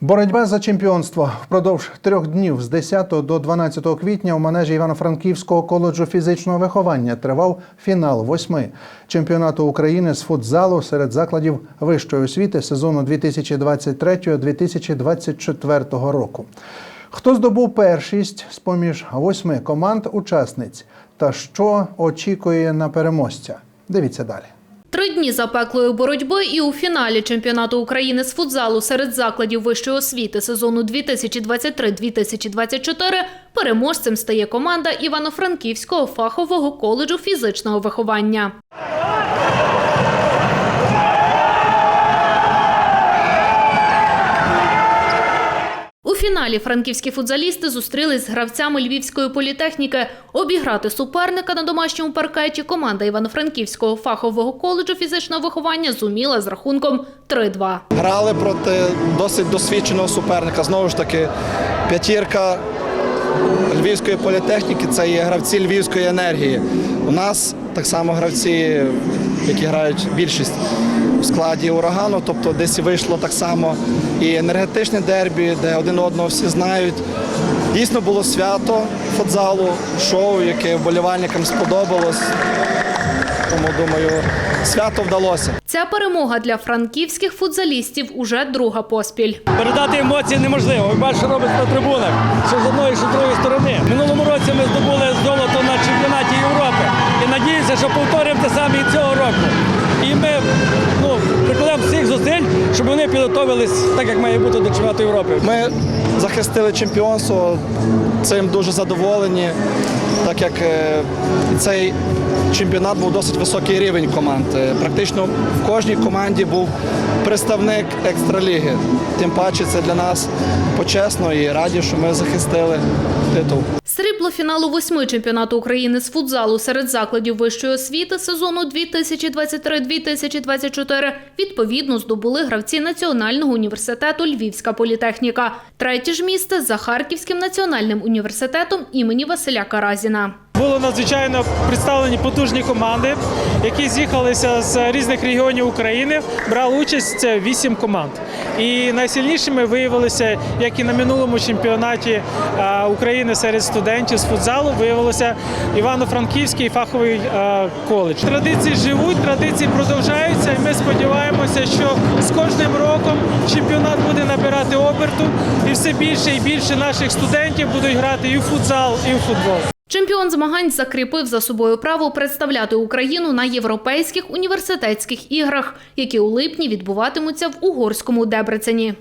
Боротьба за чемпіонство впродовж трьох днів з 10 до 12 квітня у манежі Івано-Франківського коледжу фізичного виховання тривав фінал восьми чемпіонату України з футзалу серед закладів вищої освіти сезону 2023-2024 року. Хто здобув першість з поміж восьми команд-учасниць та що очікує на переможця? Дивіться далі. Три дні запеклої боротьби і у фіналі чемпіонату України з футзалу серед закладів вищої освіти сезону 2023-2024 переможцем стає команда Івано-Франківського фахового коледжу фізичного виховання. У фіналі франківські футзалісти зустрілись з гравцями Львівської політехніки. Обіграти суперника на домашньому паркеті команда Івано-Франківського фахового коледжу фізичного виховання зуміла з рахунком 3-2. Грали проти досить досвідченого суперника. Знову ж таки, п'ятірка Львівської політехніки це є гравці Львівської енергії. У нас так само гравці, які грають більшість у складі урагану, тобто десь вийшло так само і енергетичне дербі, де один одного всі знають. Дійсно було свято футзалу, шоу, яке вболівальникам сподобалось. Тому думаю, свято вдалося. Ця перемога для франківських футзалістів уже друга поспіль. Передати емоції неможливо. Ви бачите, що робить на трибунах, що з одної, що з другої сторони. Минулому році ми здобули золото щоб вони підготовились так, як має бути до чемпіонату Європи. Ми захистили чемпіонство, цим дуже задоволені, так як е, цей чемпіонат був досить високий рівень команд. Е, Практично в кожній команді був представник екстраліги. Тим паче це для нас почесно і раді, що ми захистили титул. Срібло фіналу восьми чемпіонату України з футзалу серед закладів вищої освіти сезону 2023-2024 відповідно здобули гравці Національного університету Львівська політехніка. Третє ж місце за Харківським національним університетом імені Василя Каразіна. Були надзвичайно представлені потужні команди, які з'їхалися з різних регіонів України. Брали участь вісім команд. І найсильнішими виявилися, як і на минулому чемпіонаті е, України серед студентів з футзалу, виявилося Івано-Франківський фаховий е, коледж. Традиції живуть, традиції продовжуються, і ми сподіваємося, що з кожним роком чемпіонат буде набирати оберту, і все більше і більше наших студентів будуть грати і в футзал, і в футбол. Чемпіон змагань закріпив за собою право представляти Україну на європейських університетських іграх, які у липні відбуватимуться в угорському Дебрецені.